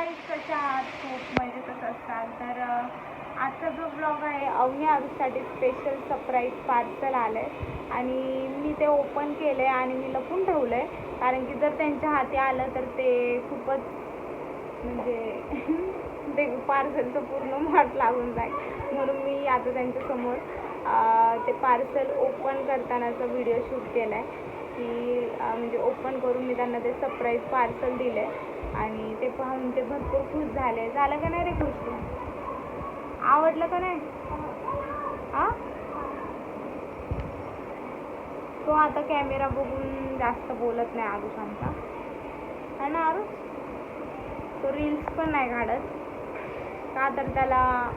Guys कशा आहात? खूप म्हणजे मजेतच असतात तर आजचा जो ब्लॉग आहे अवनी आरुषसाठी स्पेशल सरप्राईज पार्सल आलं आहे आणि मी ते ओपन केलं आहे आणि मी लपून ठेवलं आहे कारण की जर त्यांच्या हाती आलं तर ते खूपच म्हणजे ते पार्सलचं पूर्ण वाट लागून जाईल. म्हणून मी आता त्यांच्यासमोर ते पार्सल ओपन करतानाचा व्हिडिओ शूट केला आहे ती म्हणजे ओपन करून मी त्यांना ते सरप्राईज पार्सल दिले. आणि ते पाहून ते भरपूर खुश झाले. झालं का नाही रे खुश तू? आवडलं का नाही? आ? तो आता कॅमेरा बघून जास्त बोलत नाही आरुष आमचा है ना आरुष? तो रील्स पण नाही काढत. का तर त्याला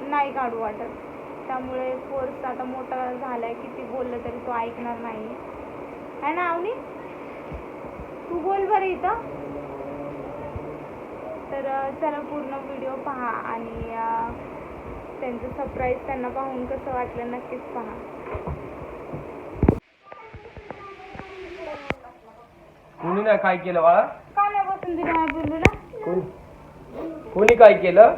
नाही काढू वाटत. त्यामुळे फोर्स आता मोठा झालाय किती बोललं तरी तो ऐकणार नाही. है ना अवनी? तू बोल बरं इथं. तर चला पूर्ण व्हिडिओ पहा आणि त्यांचं सरप्राईज त्यांना पाहून कसं वाटलं नक्कीच पहा. कोणी नाही काय केलं बाळा? का नाही बसून दिलं कोणी कोणी काय केलं?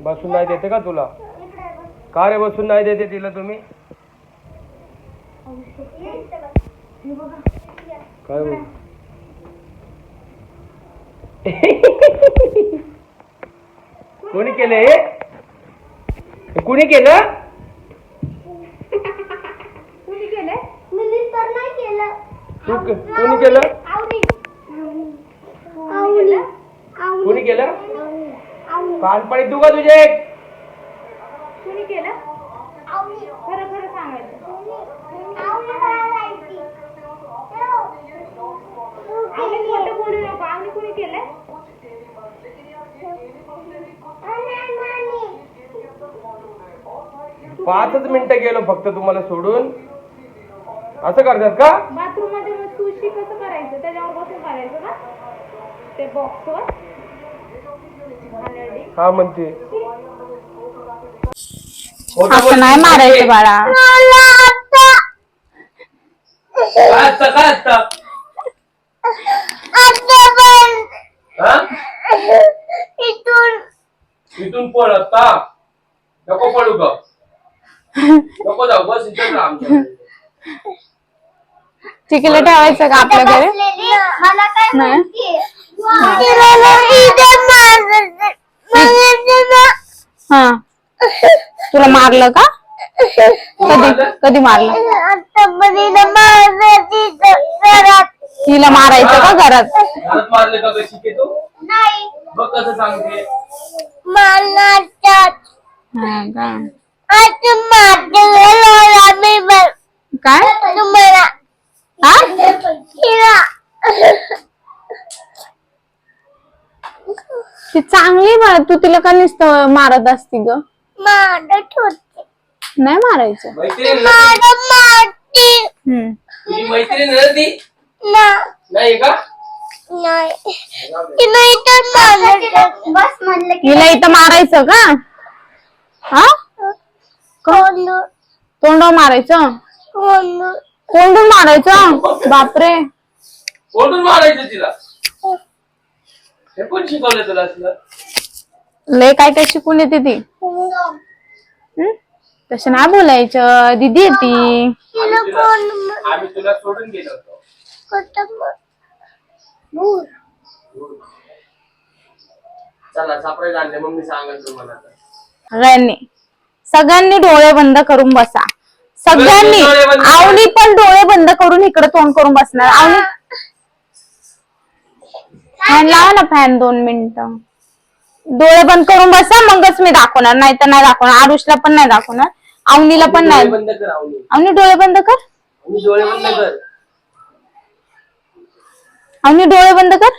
बसून नाही देते का तुला? का रे बसून नाही देते तिला तुम्ही? काय बोल कोणी केलं हे? कोणी केलं? तू कोणी केलं? कोणी केलं? कानपणी तू का तुझे? कुणी केलं? खरं खरं सांगायचं. आणि खोटं बोलू नको. आणि कुणी केलंय पाचच मिनिटं गेलो फक्त तुम्हाला सोडून. असं करतात का? बाथरूममध्ये मग सुशी कसं करायचं? त्याच्यावर बसून करायचं का? ते बॉक्सवर हा म्हणते. असं नाही मारायचं बाळा. काय असतं काय असतं हा? इथून पळ आता. नको पळू ग. नको जाऊ बस इथं राहा आमच्या चिकीला ठेवायचं का आपल्याकडे? मला काय नाही. हा. तुला मारलं का? कधी? कधी मारलं? तिला मारायचं का घरात? घरात मारले का ग शिके तू? नाही. बघ कसं सांगते? मला हा का? तुम्हाला काय तुम्हाला हा हिरा ती चांगली बाळा तू तिला का नुसतं मारत असती ग? मारत होते. नाही मारायचं? मैत्रीण ना मारत मारते. हम्म. तुझी मैत्रीण ना ती? ना. नाही का? नाही. तिला इथं मारत बस म्हणलं की हिला इथं मारायचं का? हा? कोंडू तोंडावर मारायचं? कोंडू कोंडून मारायचं? बापरे. कोणून मारायचं तिला. हे कोण शिकवलं तुला असलं? लय काय काय शिकून येते ती? तसं नाही बोलायचं. दिदी आहे ती. तिला आम्ही तुला- कोण आम्ही तुला सोडून गेलो होतो. भूर चला सापडे आणले मग मी सांगेन तुम्हाला आता. सगळ्यांनी. सगळ्यांनी डोळे बंद करून बसा. सगळ्यांनी. डोळे बंद करा. आवनी पण डोळे बंद करून इकडे तोंड करून बसणार. आवनी फॅन लावा ना फॅन दोन मिनिटं. डोळे बंद करून बसा मगच मी दाखवणार. नाही तर नाही दाखवणार. आरुषला पण नाही दाखवणार. आवनीला पण नाही. बंद कर आवनी आवनी डोळे बंद कर. आवनी डोळे बंद कर. आवनी डोळे बंद कर.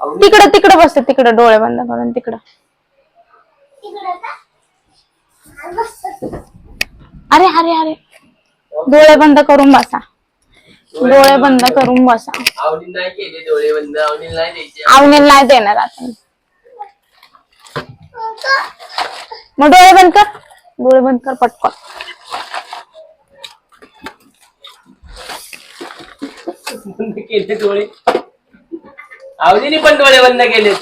आवनी तिकडं तिकडं बसते तिकडं डोळे बंद करून तिकडं. अरे अरे अरे. डोळे बंद करून बसा. डोळे बंद करून बसा. आवनी नाही केले डोळे बंद आवनी नाही द्यायचे. आवनेल नाही देणार आता. मग डोळे बंद कर. डोळे बंद कर पटकन. बंद केले डोळे. आवडीने पण डोळे बंद केले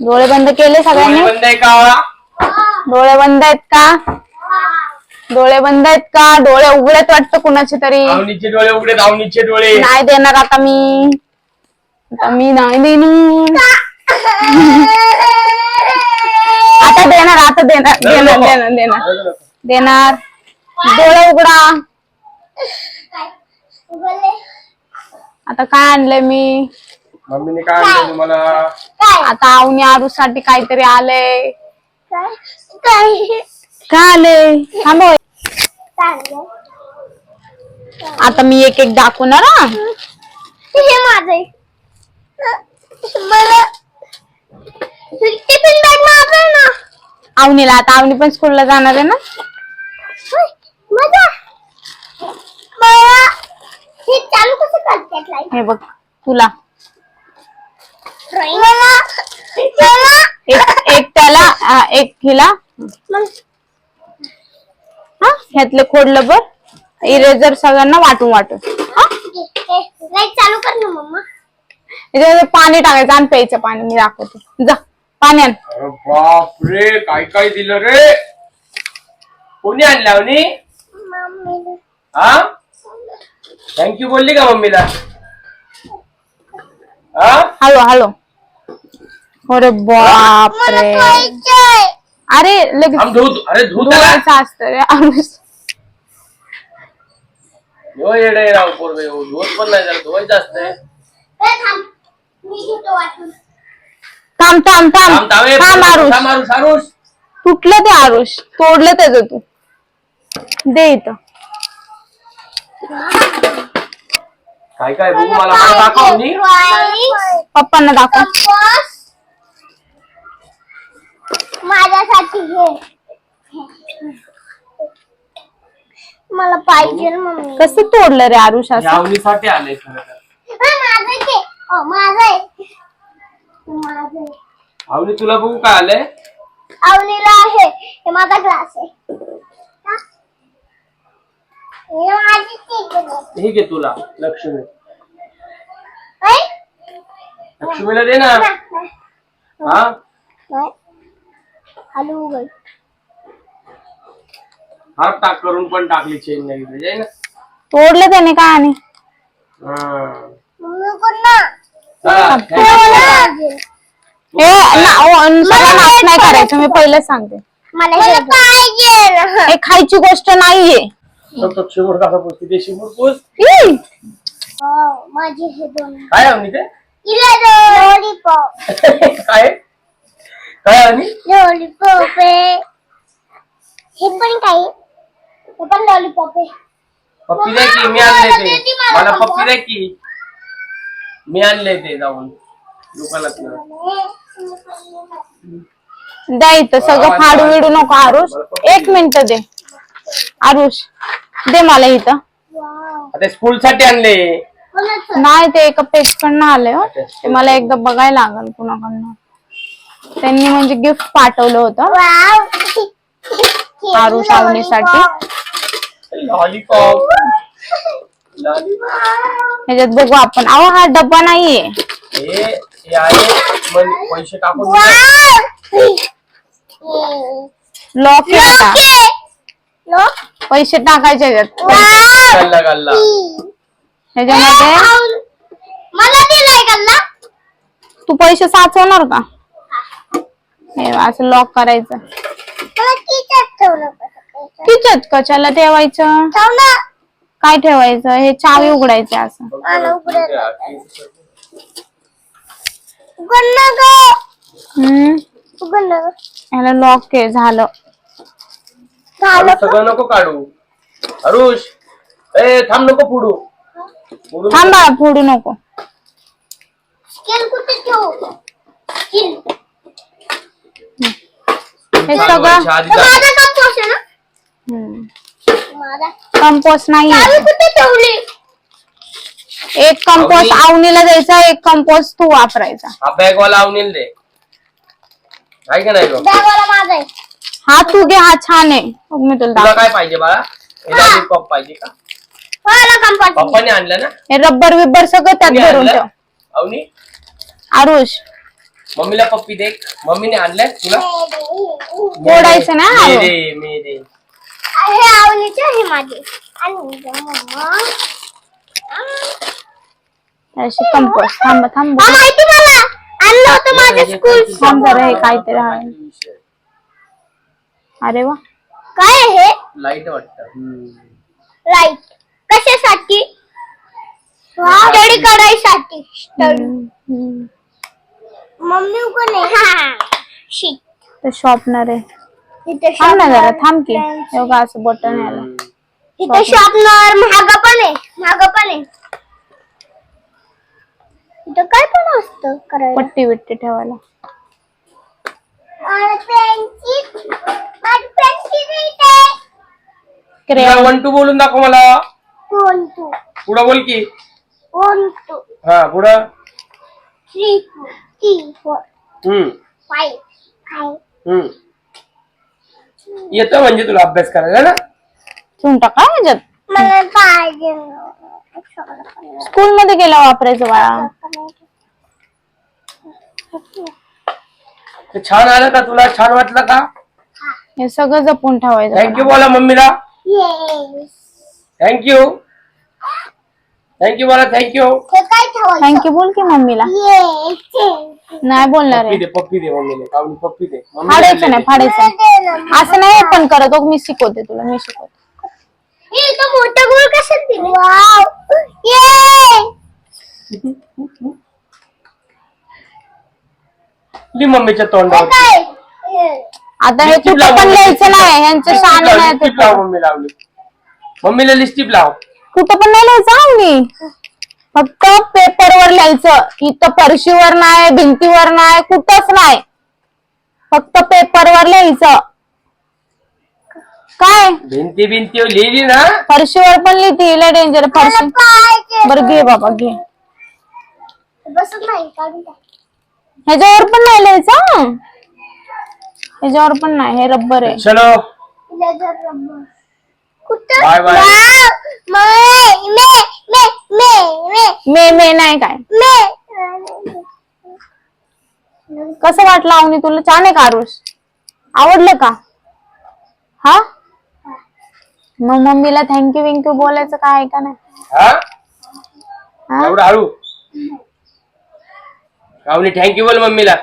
डोळे बंद केले डोळे सगळ्यांनी बंद आहे का डोळे बंद आहेत का? डोळे बंद आहेत का? डोळे उघडत वाटतं कुणाचे तरी. आवनीचे डोळे उघडे आवनीचे डोळे. नाही देणार आता मी. आता मी नाही देणार. आता देणार आता देणार. देणार देणार देणार. देणार. डोळे उघडा. आता काय आणलंय मी? मम्मीने काय आणलं तुम्हाला? आता आवनी आरूसाठी काहीतरी आलंय. काय? काय आलंय? थांब हो. काय आता मी एक एक दाखवणार हा. हे माझं आहे. मला टिफिन बॅग माझं आहे ना. आवनीला आता आवनी पण स्कूलला जाणार आहे ना? होय, माझा मला हे चालू कसं करतात लाइट? हे बघ तुला. एक एक त्याला एक हिला. हा ह्यातले खोडलं बर इरेजर सगळ्यांना वाटून वाटून. हा? लाइट चालू कर ना मम्मा याच्यामध्ये पाणी टाकायचं आणि प्यायचं पाणी. मी दाखवते. जा पाणी आण. अरे बापरे काय काय दिलं रे? कोणी आणलं मम्मी हा? थँक्यू बोलली का मम्मीला? हा? हळू हळू अरे बापरे. अरे लगेच अरे धू त्याला. धुवायचं असतं रे आरुष. हो येडे राव पोरगे हो. धुवत पण नाही जरा धुवायचं असतंय. ए, थांब. थांब थांब थांब. थांब थांब ए, थांब आरुष. थांब आरुष आरुष. तुटलं ते आरुष. तोडलं त्याचं तू. दे इथं. काय काय बघू मला. मला दाखव नी पप्पांना दाखव. माझ्यासाठी हे मला पाहिजे मम्मी. कसं तोडलं रे आरुष? असं यावणीसाठी आलंय खरं तर माझं आहे माझं आहे. माझं आहे. आवनी तुला बघू काय आलंय? अवनीला आहे. हे माझा ग्लास आहे. हा? हे माझी आहे. हे घे तुला लक्ष्मी. ऐ? लक्ष्मीला दे ना. नाही, हा? नाही. आलू उघड हात टाक करून पण टाकली चेन नाही. घेतली जाई ना तोडलं त्याने काय आणि? हा. मम्मी कोण ना चला, thank you. मला पाहिजे. ना- ओ, अन सगळं नाच नाही करायचं मी पहिलं सांगते. मला हे. हे खायची गोष्ट नाहीये. फक्त शिमूर कसा पुसते. ते शिमूर पुस. ई! हो, माझे हे दोन. काय ते काय? काय लॉलीपॉप. आहे हे पण काय हे पण लॉलीपॉप. आहे पप्पी दे की मी आणले ते. मला पप्पी दे की. मी आणले ते जाऊन दुकानात द्या इथं सगळं फाडू विडू नको आरुष. एक मिनिट दे. आरुष दे मला इथं. आता स्कूल साठी आणले? नाही ते एका पेज कडनं आलंय हो ते मला एकदा बघायला लागल कुणाकडनं. त्यांनी म्हणजे गिफ्ट पाठवलं होतं वाव. आरू सावनीसाठी. लॉलीपॉप ह्याच्यात बघू आपण अहो हा डब्बा नाहीये हे हे आहे मग पैसे टाकून दे. वाव. लॉक केला ओके. लोक. पैसे टाकायचे ह्याच्यात वाव. गल्ला गल्ला ह्याच्यामध्ये आऊ. मला दिलाय गल्ला तू पैसे साचवणार का हे असं लॉक करायचं. तिच्यात कशाला ठेवायचं? ठेव ना. काय ठेवायचं? हे चावी उघडायचे असं. ह्याला लॉक के झालं. सगळं नको काढू. अरुष ए थांब नको पुढू. पुढू नको. थांबा फोडू नको. स्केल कुठे ठेवू? स्केल हे सगळं. माझा कंपोस्ट आहे ना? हम्म. माझा. कंपोस्ट चावी नाहीये कुठे ठेवली? एक कंपोस्ट आवनी. आवनीला द्यायचा एक कंपोस्ट तू वापरायचा. हा बॅग वाला आवनील दे. आहे का नाही गं? बॅगवाला माझा आहे. हा तू घे. हा छान आहे. मग मी तुला तुला दाखव काय पाहिजे बाळा? पाहिजे का? मला कंपार्ट पप्पाने आणलं ना? हे रब्बर बिब्बर सगळं त्यात कोणी भरून आणलं? ठेव. अवनी आरुष. मम्मीला पप्पी दे. मम्मीने आणलंय तुला? फोडायचं ना, मी. दे मी दे. हे आवलीचे आहे माझे. आणि मम्मा. अशी कंपोस्ट थांब थांब. हा, माहिती मला. आणलं होतं माझ्या स्कूल थांब जरा हे काहीतरी आहे. अरे वा. काय आहे हे? लाइट वाटत. लाइट कशासाठी? स्टडी करायसाठी स्टडी. मम्मी कोण आहे शी ते शॉपनर आहे. थांब ना जरा थांब की. एवढं असं बटन यायला. तिथे शॉपनर महाग पण आहे महाग पण आहे. तिथं काय पण असतं करायला. पट्टी बिट्टी ठेवायला. इथे क्रेयॉन वन टू बोलून दाखव मला. वन टू पुढं बोल की. वन टू हा पुढं. थ्री हम्म. हम्म. येतं म्हणजे तुला अभ्यास करायला ना? ठेवून टाका ह्याच्यात. मला पाहिजे स्कूल मध्ये गेला वापरायचं बाळा. ते छान आलं का तुला? छान वाटलं का? हे सगळं जपून ठेवायचं थँक्यू बोला मम्मीला. Yes thank you thank you बोला थँक्यू काय ठेवायचं थँक्यू बोल की मम्मीला नाही बोलणार पप्पी दे पप्पी दे मम्मीला कावनी पप्पी दे. मम्मीला फाडायचं नाही. दे. फाडायचं. असं नाही पण करत हो, मी शिकवते तुला मी शिकवते. इथं मोठं गोल कशात दिले? वाव. ये. दी मम्मीच्या तोंडावर. काय? आता हे लिपस्टिक कुठं लाव पण. लिहायचं नाही लिपस्टिक शान लाव, नाही लिपस्टिक लाव मम्मी लावली. मम्मीला लिपस्टिक लाव. कुठं पण नाही लिहायचं हा मी. फक्त पेपरवर लिहायचं. इथं फरशीवर नाही भिंतीवर नाही कुठंच नाही. फक्त पेपरवर लिहायचं. काय? भिंती भिंती लिहिली ना? फरशीवर पण लिहिते लय डेंजर फरशी. बरं घे बाबा घे. बसत नाही काढून टाक. ह्याच्यावर पण नाही लिहायचं हं. ह्याच्यावर पण नाही हे रब्बर आहे. चलो. रबर. Bye bye. मै, मे मे मे मे मे मे नाही काय. मे. कसं वाटलं अवनी तुला? छान आहे का आरुष? आवडलं का? हा? मग मम्मीला थँक्यू विंक्यू बोलायचं काय आहे का नाही? हा? हा? एवढं हळू? कावनी थँक्यू बोल मम्मीला.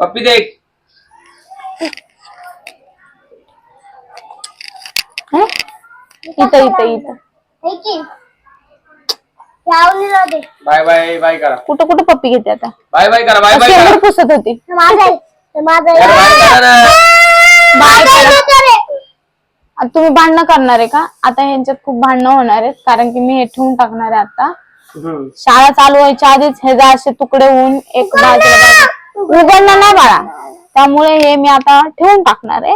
पप्पी दे एक. हं? इथं इथं इथं. हे बाय बाय बाय करा. कुठं कुठं पप्पी घेते आता? बाय बाय करा बाय बाय करा. पुसत होती. हे हे बाय करा ना. बाय हे. आता तुम्ही भांडणं करणार आहे का? आता ह्यांच्यात खूप भांडणं होणार आहेत कारण की मी हे ठेवून टाकणार आहे आता. हम्म. शाळा चालू व्हायच्या आधीच हे जा असे तुकडे होऊन एक बाजूला बाजू- उघडणार नाही बाळा. त्यामुळे हे मी आता ठेवून टाकणार आहे.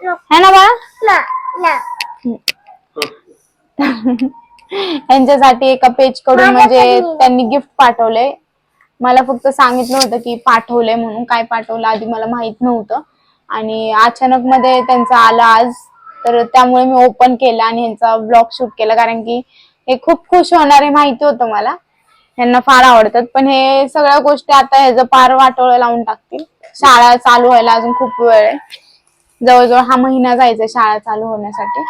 है ना बाळा? ना ना. यांच्यासाठी एका पेजकडून म्हणजे त्यांनी गिफ्ट पाठवले मला फक्त सांगितलं होतं की पाठवलंय म्हणून काय पाठवलं आधी मला माहीत नव्हतं. आणि अचानक मध्ये त्यांचं आलं आज. तर त्यामुळे मी ओपन केलं आणि ह्यांचा ब्लॉग शूट केला. कारण की हे खूप खुश होणारे माहिती होतं मला. यांना फार आवडतात. पण हे सगळ्या गोष्टी आता ह्याचं पार वाटोळं लावून टाकतील. शाळा चालू व्हायला अजून खूप वेळ आहे. जवळजवळ हा महिना जायचा शाळा चालू होण्यासाठी.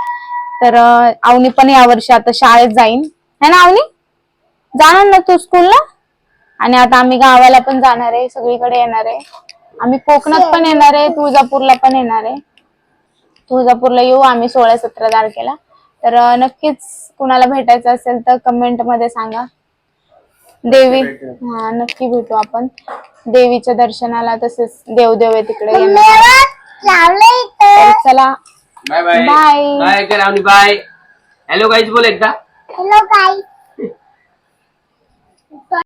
तर अवनी पण यावर्षी आता शाळेत जाईन. है ना अवनी जाणार ना तू स्कूलला आणि आता आम्ही गावाला पण जाणार आहे सगळीकडे येणार आहे. आम्ही कोकणात पण येणार आहे तुळजापूरला पण येणार आहे. तुळजापूरला येऊ आम्ही सोळा सतरा तारखेला. तर नक्कीच कुणाला भेटायचं असेल तर कमेंटमध्ये सांगा. देवी हा नक्की भेटू आपण. देवीच्या दर्शनाला तसेच देवदेव आहे तिकडे चला बाय बाय. बाय करा बाय हॅलो गाईज बोल एकदा. हॅलो गाईस